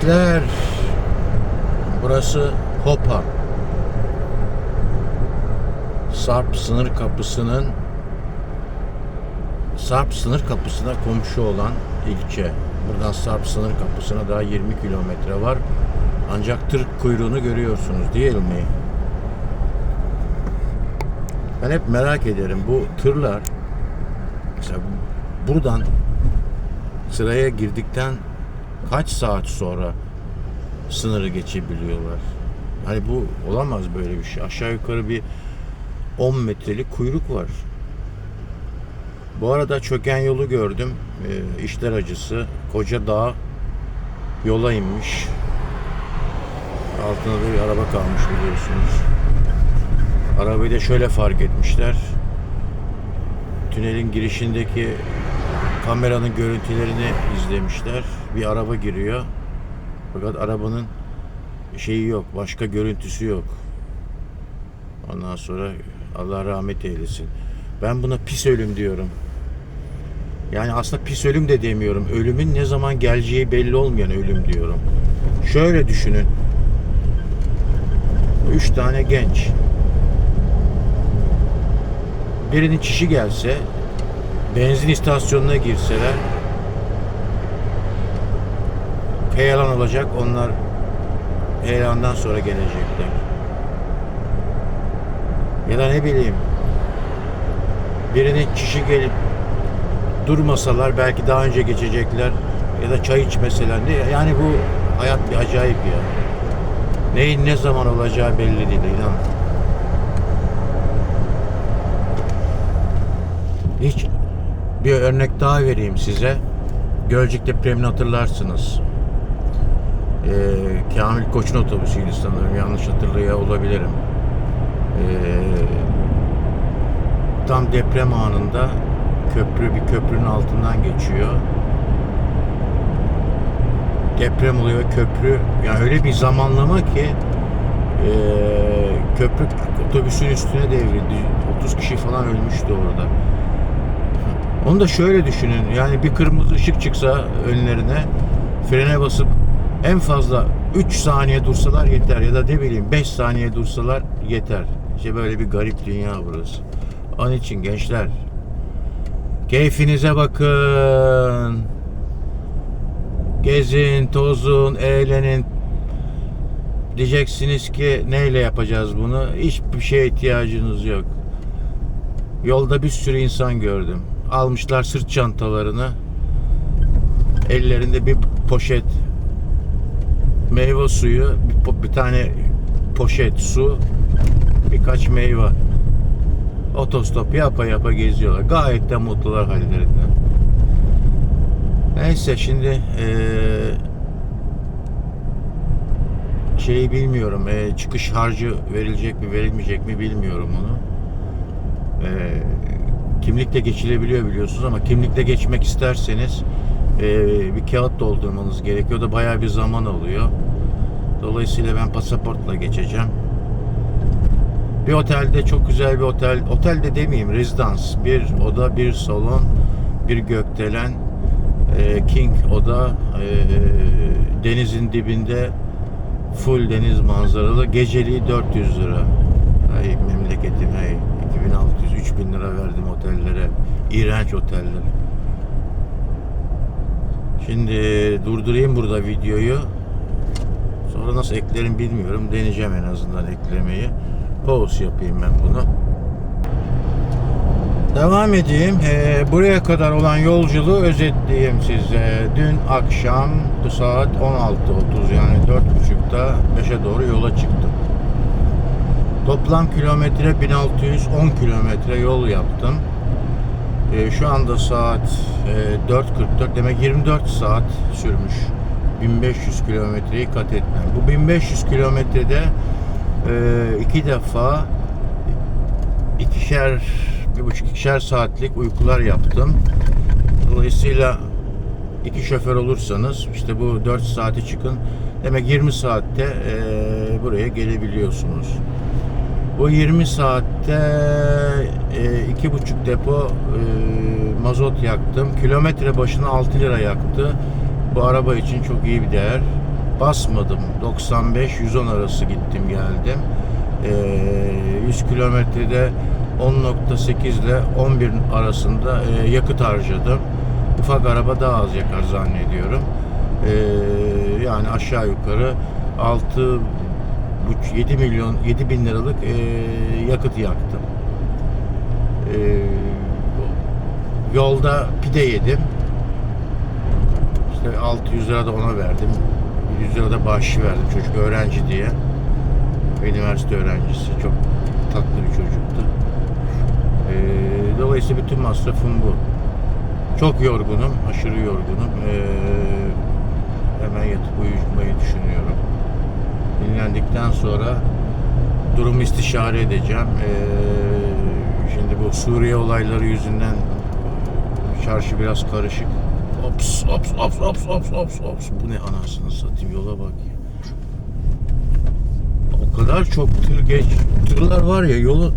Gençler burası Hopa. Sarp sınır kapısının Sarp sınır kapısına komşu olan ilçe. Buradan Sarp sınır kapısına daha 20 kilometre var. Ancak tır kuyruğunu görüyorsunuz değil mi? Ben hep merak ederim bu tırlar mesela buradan sıraya girdikten kaç saat sonra sınırı geçebiliyorlar? Hani bu olamaz böyle bir şey. Aşağı yukarı bir 10 metrelik kuyruk var. Bu arada çöken yolu gördüm. Ee, işler acısı. Koca dağ yola inmiş. Altında da bir araba kalmış biliyorsunuz. Arabayı da şöyle fark etmişler. Tünelin girişindeki kameranın görüntülerini izlemişler. Bir araba giriyor. Fakat arabanın şeyi yok. Başka görüntüsü yok. Ondan sonra Allah rahmet eylesin. Ben buna pis ölüm diyorum. Yani aslında pis ölüm de demiyorum. Ölümün ne zaman geleceği belli olmayan ölüm diyorum. Şöyle düşünün. Üç tane genç. Birinin çişi gelse, benzin istasyonuna girseler, heyelan olacak. Onlar heyelandan sonra gelecekler. Ya da ne bileyim, birinin çişi gelip durmasalar belki daha önce geçecekler ya da çay içmeseler. Yani bu hayat bir acayip ya. Neyin ne zaman olacağı belli değil inan. Hiç bir örnek daha vereyim size. Gölcük depremini hatırlarsınız. Ee, Kamil Koç'un otobüsüydü sanırım. Yanlış hatırlıyor olabilirim. Ee, tam deprem anında köprü bir köprünün altından geçiyor. Deprem oluyor köprü yani öyle bir zamanlama ki e, köprü otobüsün üstüne devrildi. 30 kişi falan ölmüştü orada. Onu da şöyle düşünün. Yani bir kırmızı ışık çıksa önlerine frene basıp en fazla 3 saniye dursalar yeter ya da ne bileyim 5 saniye dursalar yeter. İşte böyle bir garip dünya burası. Onun için gençler Keyfinize bakın. Gezin, tozun, eğlenin. Diyeceksiniz ki neyle yapacağız bunu? Hiçbir şeye ihtiyacınız yok. Yolda bir sürü insan gördüm. Almışlar sırt çantalarını. Ellerinde bir poşet meyve suyu, bir, bir tane poşet su, birkaç meyve otostop yapa yapa geziyorlar. Gayet de mutlular hallerinden. Neyse şimdi eee şeyi bilmiyorum. eee, çıkış harcı verilecek mi verilmeyecek mi bilmiyorum onu. Eee kimlikle geçilebiliyor biliyorsunuz ama kimlikle geçmek isterseniz eee, bir kağıt doldurmanız gerekiyor. Da bayağı bir zaman alıyor. Dolayısıyla ben pasaportla geçeceğim. Bir otelde çok güzel bir otel. Otelde demeyeyim rezidans. Bir oda, bir salon, bir gökdelen. e, King oda. e, denizin dibinde full deniz manzaralı. Geceliği 400 lira. Ay memleketim ay. 2600 3000 lira verdim otellere. İğrenç oteller. Şimdi durdurayım burada videoyu. Sonra nasıl eklerim bilmiyorum. Deneyeceğim en azından eklemeyi. Pause yapayım ben bunu. Devam edeyim. Ee, buraya kadar olan yolculuğu özetleyeyim size. Dün akşam saat 16.30 yani 4.30'da 5'e doğru yola çıktım. Toplam kilometre 1610 kilometre yol yaptım. Ee, şu anda saat e, 4.44 demek 24 saat sürmüş. 1500 kilometreyi kat etmem. Bu 1500 kilometrede e, iki defa ikişer bir buçuk ikişer saatlik uykular yaptım. Dolayısıyla iki şoför olursanız işte bu 4 saati çıkın. Demek 20 saatte e, buraya gelebiliyorsunuz. Bu 20 saatte e, iki buçuk depo e, mazot yaktım. Kilometre başına 6 lira yaktı. Bu araba için çok iyi bir değer. basmadım. 95-110 arası gittim geldim. Ee, 100 kilometrede 10.8 ile 11 arasında e, yakıt harcadım. Ufak araba daha az yakar zannediyorum. Yani aşağı yukarı 6 7 milyon 7 bin liralık e, yakıt yaktım. Ee, yolda pide yedim. İşte 600 lira da ona verdim. 100 lira da bahşiş verdim çocuk öğrenci diye. Üniversite öğrencisi. Çok tatlı bir çocuktu. Ee, dolayısıyla bütün masrafım bu. Çok yorgunum. Aşırı yorgunum. Ee, hemen yatıp uyumayı düşünüyorum. Dinlendikten sonra durumu istişare edeceğim. Ee, şimdi bu Suriye olayları yüzünden çarşı biraz karışık. Ops, ops, ops, ops, ops, ops, ops. Bu ne anasını satayım yola bak. O kadar çok tır geç. Tırlar var ya yolu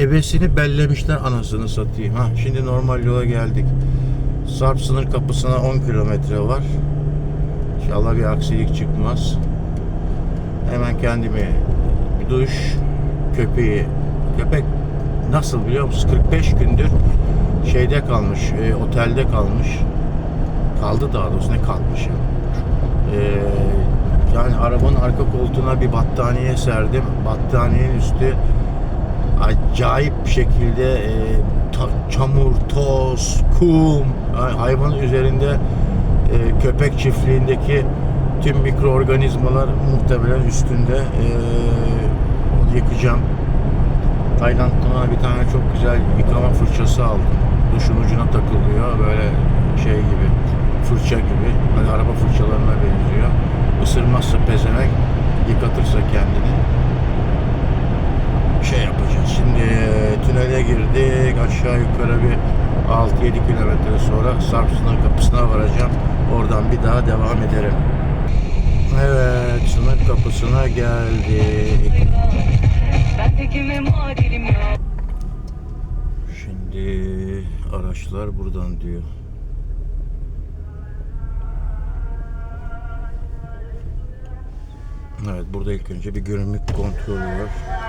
ebesini bellemişler anasını satayım. Ha, şimdi normal yola geldik. Sarp sınır kapısına 10 kilometre var. İnşallah bir aksilik çıkmaz. Hemen kendimi bir duş, köpeği, köpek nasıl biliyor musun? 45 gündür şeyde kalmış, e, otelde kalmış. Kaldı daha doğrusu ne kalmış ya. E, yani arabanın arka koltuğuna bir battaniye serdim. Battaniyenin üstü acayip bir şekilde e, ta- çamur, toz, kum, hay- hayvanın üzerinde e, köpek çiftliğindeki tüm mikroorganizmalar muhtemelen üstünde. E, onu yıkacağım. Tayland'dan bir tane çok güzel yıkama fırçası aldım. Duşun ucuna takılıyor böyle şey gibi fırça gibi. Hani araba fırçalarına benziyor. Isırmazsa pezemek yıkatırsa kendini şey yapacağız. Şimdi e, tünele girdik. Aşağı yukarı bir 6-7 kilometre sonra Sarp sınır kapısına varacağım. Oradan bir daha devam ederim. Evet, sınır kapısına geldik. Şimdi araçlar buradan diyor. Evet burada ilk önce bir görünümlük kontrolü var.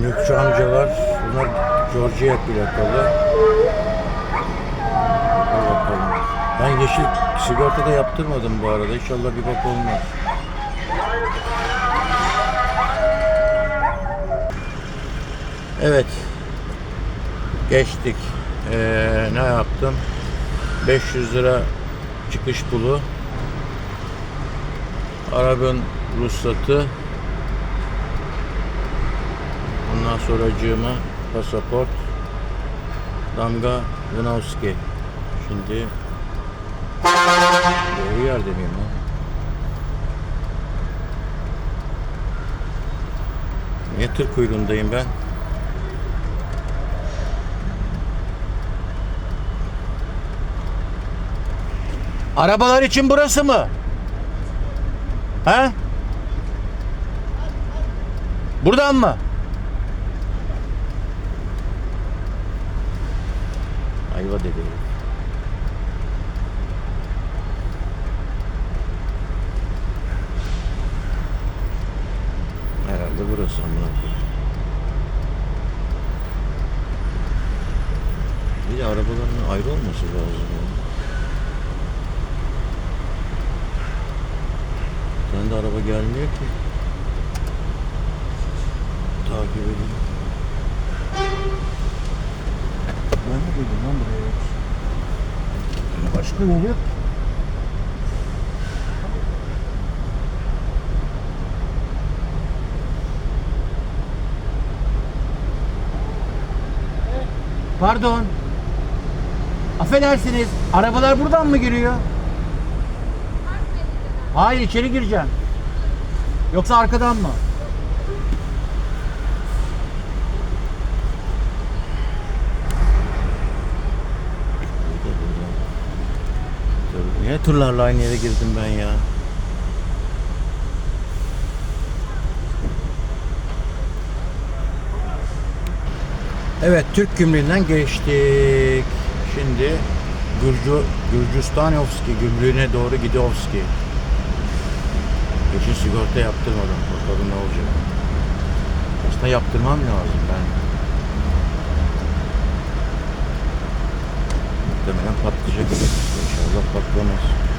Gümrükçü amcalar, bunlar Georgia plakalı. Ben yeşil sigorta da yaptırmadım bu arada. İnşallah bir bak olmaz. Evet. Geçtik. Ee, ne yaptım? 500 lira çıkış pulu. Arabanın ruhsatı. Ondan sonra pasaport. Damga Vinowski. Şimdi doğru yerde miyim lan? Niye tır kuyruğundayım ben? Arabalar için burası mı? He? Buradan mı? Ayva dedi. Herhalde burası koyayım. Bir de arabaların ayrı olması lazım. de araba gelmiyor ki. Takip edeyim. Ben mi duydum lan buraya yoksa? Yol yok. Pardon. Affedersiniz. Arabalar buradan mı giriyor? Hayır içeri gireceğim. Yoksa arkadan mı? Ne turlarla aynı yere girdim ben ya. Evet Türk gümrüğünden geçtik. Şimdi Gürcü, Gürcistanovski gümrüğüne doğru Gidovski. Geçin sigorta yaptırmadım. Bakalım ne olacak. Aslında yaptırmam lazım ben. Muhtemelen patlayacak. İnşallah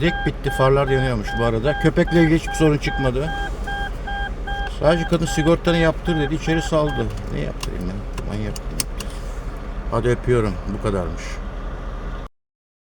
girdik bitti farlar yanıyormuş bu arada. Köpekle ilgili hiçbir sorun çıkmadı. Sadece kadın sigortanı yaptır dedi içeri saldı. Ne yaptırayım ben? Manyak. Hadi öpüyorum bu kadarmış.